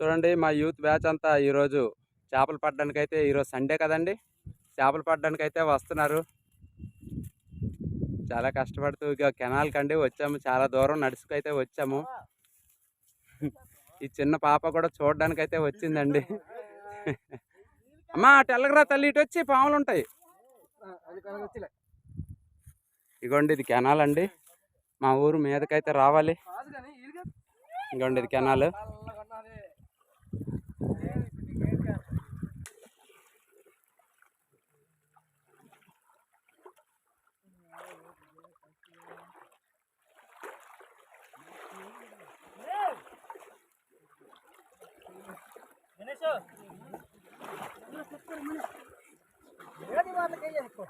చూడండి మా youth batch అంతా ఈరోజు చేపలు పట్టడానికి అయితే ఈరోజు సండే కదండి. చేపలు పట్టడానికి అయితే వస్తున్నారు. చాలా కష్టపడుతూ ఇక కెనాల్ కండి వచ్చాము. చాలా దూరం నడుచుకైతే వచ్చాము. ఈ చిన్న పాప కూడా చూడడానికి అయితే వచ్చిందండి. అమ్మా తెల్లగరా తల్లి ఇటు వచ్చి పాములు ఉంటాయి. ఇగోండి ఇది కెనాల్ అండి మా ఊరు మీదకైతే రావాలి. ఇగోండి ఇది కెనాల్.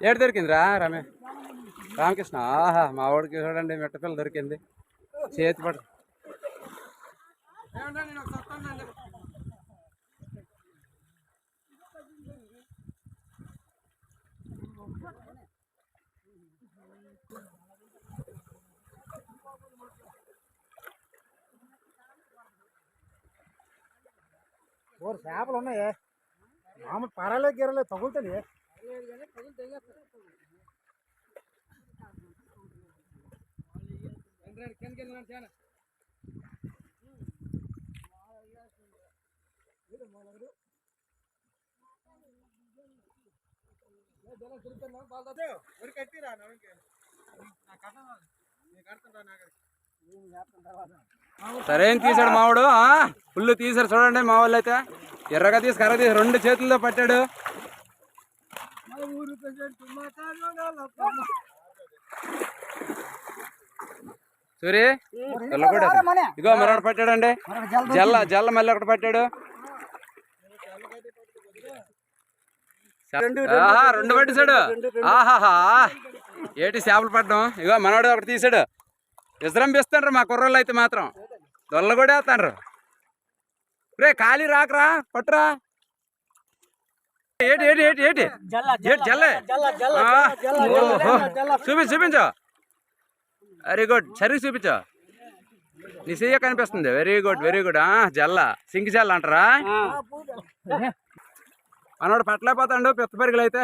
ఏడు దొరికిందిరా రమే. రామకృష్ణ ఆహా మా వాడికి చూడండి మిట్టపిల్ల దొరికింది. చేతి పట్టు. చేపలు ఉన్నాయి. మామూలు పరాలే గిరలే తగులుతుంది రండి, రండి, సరే తీసాడు మావాడు? ఫుల్ తీసారు చూడండి మా వాళ్ళు అయితే ఎర్రగా తీసి కర్ర తీసి రెండు చేతులతో పట్టాడు. సూరి ఇగో మరొకటి పట్టాడండి. జల్ల జల్ల మళ్ళీ ఒకటి పట్టాడు. ఆహా రెండు పట్టేశాడు. ఆహాహా. ఏటి చేపలు పట్టడం ఇగో మనవాడు ఒకటి తీసాడు విశ్రంభిస్తాండ్రు మా కుర్రోళ్ళు అయితే మాత్రం. దొల్ల కూడా వేస్తాండ్రు రే ఖాళీ రాకరా పట్టురా. ఏటి ఏటి ఏటి ఏటి? ఏటి జల్లే. చూపించు చూపించు. వెరీ గుడ్ సరిగ్గా చూపించు. నీ చెయ్య కనిపిస్తుంది. వెరీ గుడ్ వెరీ గుడ్ జల్ల. సింకి జల్ల అంటారా? మనోడు పట్టలేకపోతాడు పెద్ద పెరుగులు అయితే.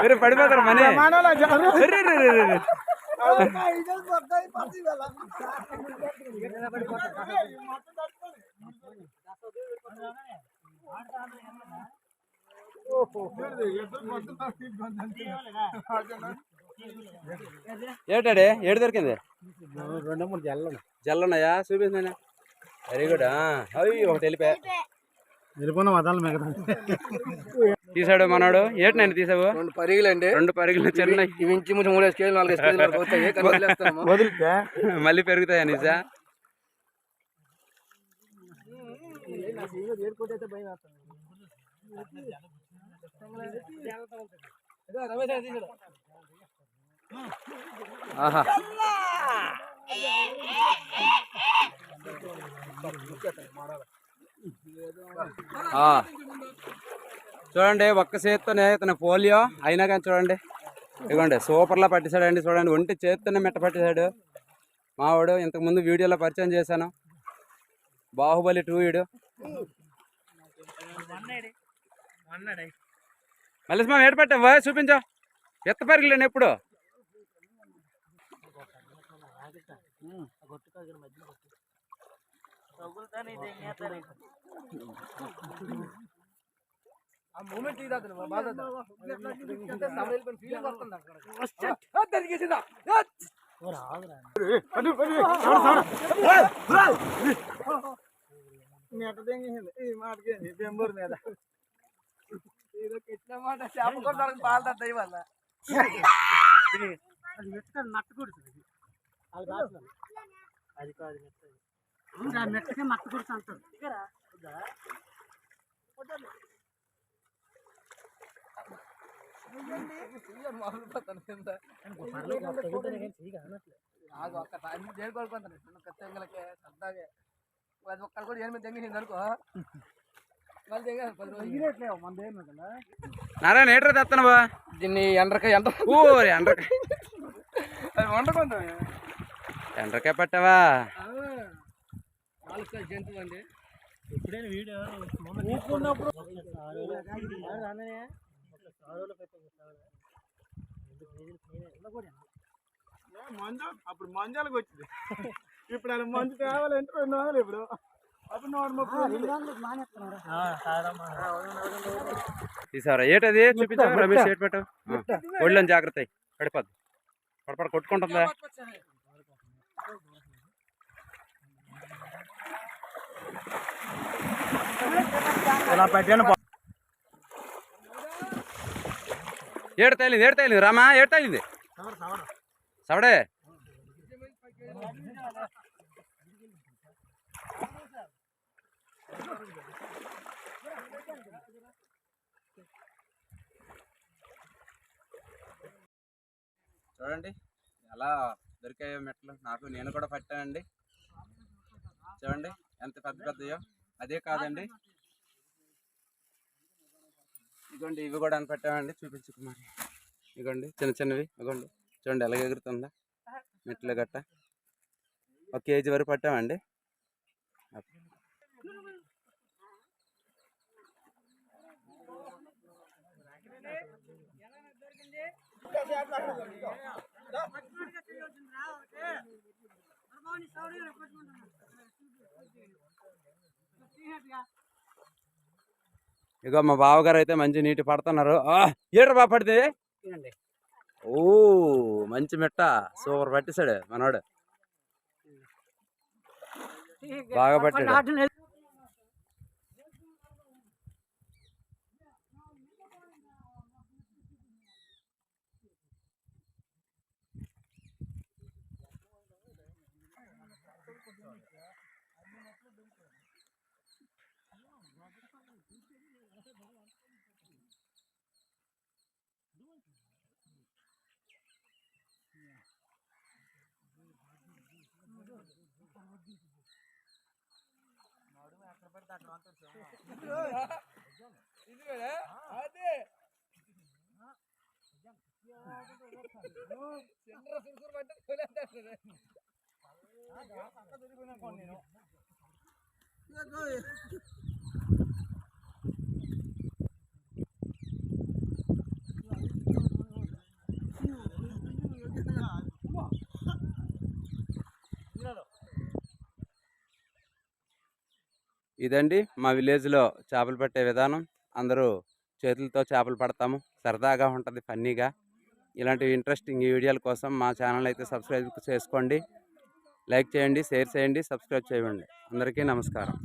మీరు పడిపోతారు మనీ. ఏటాడే ఏడు దొరికింది? రెండు మూడు జల్లు జల్లున్నాయా? చూపించానే వెరీ గుడ్ అవి ఒకటి వెళ్ళిపోయా. వెళ్ళిపోయిన వదాలు మిగతా. తీసాడు మనోడు. ఏటి నేను తీసావు? రెండు పరిగెలండి. రెండు పరిగెలు చిన్న ఇవి ఇంచు ముందు మూడేసి కేజీలు నాలుగేసి కేజీలు వరకు అవుతాయి కానీ వదిలేస్తాము. వదిలితే? మళ్ళీ పెరుగుతాయా నిజా. ఆహా. చూడండి ఒక్క చేత్తోనే ఇతను పోలియో. అయినా కానీ చూడండి. ఇదిగోండి సూపర్లా పట్టేశాడండి చూడండి. ఒంటి చేత్తోనే మెట్ట పట్టేశాడు మావాడు ఇంతకుముందు వీడియోలో పరిచయం చేశాను. బాహుబలి టూ వీడు మళ్ళీ మేము ఏడు చూపించా. ఎత్త పరిగిలేను ఎప్పుడు? ఆ మూమెంట్ తీయదాదు నువ్వు, బాధ. feeling వస్తుంది అక్కడ. ఆ, దొరికేసిందా? ఆ! నెట తెంగేసింది ఈ మాటకి బెంబూరు మీద. ఏదో పెట్టిన మాట. చేప కూడా దొరకదు, పాలు తద్దాయి వాళ్ళ. అది మెట్ట నట్టు కొడుతుంది. అది. కాదు అది కాదు మెట్ట మెట్టకే మట్ట కొడుతు అంటారు. దేని సరదాగే. అది ఒక్కరు కూడా అనుకో. నారాయణ ఏట్రా తెత్తనవా దీన్ని ఎండ్రకాయ ఎండ ఓ ఎండ్రకాయ అది వండుకుందా ఎండ్రకాయ పట్టావా? కాయ జంతువు అండి. ఎప్పుడైనా వీడియో ఊపుకున్నప్పుడు మంజు అప్పుడు మంజాలకు వచ్చింది. ఇప్పుడు ఆయన మంజు తేవాలంటే రెండు వందలు ఇప్పుడు. అప్పుడు నూట ముప్పై తీసావరా? ఏటది? చూపించావు? రమేష్ ఏటు పెట్టావు ఒళ్ళని జాగ్రత్త. పడిపోద్ది. పడపడ కొట్టుకుంటుందా? ఇలా పెట్టాను. ఏడు తగిలింది ఏడు తగిలింది రామా ఏడు తగిలింది సవడే. చూడండి ఎలా దొరికాయో మెట్లు. నాకు నేను కూడా పట్టానండి. చూడండి ఎంత పెద్ద పెద్దయో. అదే కాదండి. ఇదిగోండి ఇవి కూడా అని పెట్టామండి చూపించు కుమారి ఇదిగోండి చిన్న చిన్నవి ఇదిగోండి చూడండి ఎలా ఎగురుతుందా? మెట్లు గట్ట. ఒక కేజీ వరకు పట్టామండి. ఇగో మా బావగారు అయితే మంచి నీటి పడుతున్నారు. ఏడు బాగా పడితే? ఓ మంచి మిట్ట. సూపర్ పట్టేశాడు మనోడు. బాగా పట్టాడు. అదే చిల్లర సురుసురు పట్టి తోలేస్తాడు. ఇదండి మా విలేజ్లో చేపలు పట్టే విధానం. అందరూ చేతులతో చేపలు పడతాము. సరదాగా ఉంటుంది ఫన్నీగా. ఇలాంటి ఇంట్రెస్టింగ్ వీడియోల కోసం మా ఛానల్ అయితే సబ్స్క్రైబ్ చేసుకోండి. లైక్ చేయండి షేర్ చేయండి సబ్స్క్రైబ్ చేయండి. అందరికీ నమస్కారం.